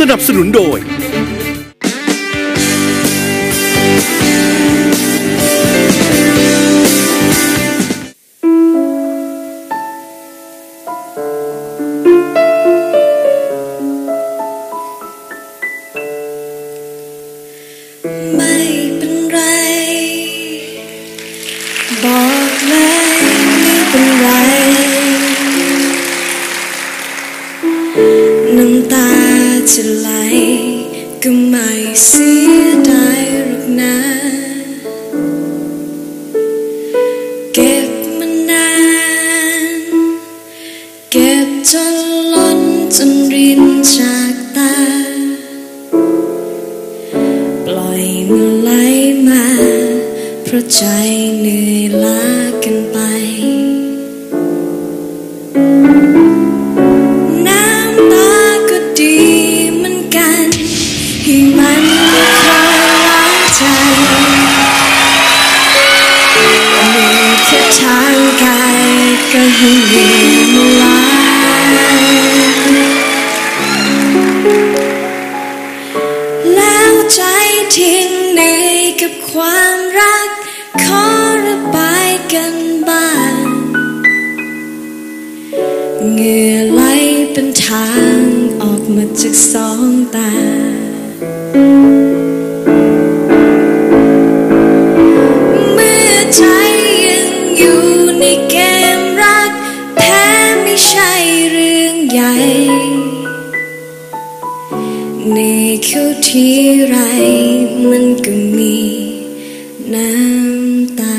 สนับสนุนโดย ไม่เป็นไร บอกเลยไม่เป็นไร น้ำตา จะไหลก็ไม่เสียดายหรอกนะ เก็บมานาน เก็บจนล้นจนรินจากตา ปล่อยมันไหลมา เพราะใจเหนื่อยล้า ให้มันได้คอยล้างใจเหนื่อยแค่ทางกายก็ให้เหนื่อยมลางแล้วใจทิ้งเหนื่อยกับความรัก ขอระบายกันบ้างเหงื่อไหลเป็นทางออกมาจากสองตา ในเข้าที่ไร มันก็มีน้ำตา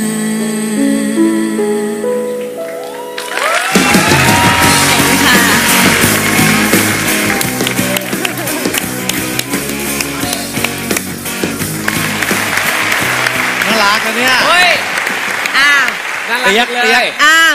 น่ารักนะเนี่ย เฮ้ยอ้าวน่ารักเปียกเลเปียย กอ้าว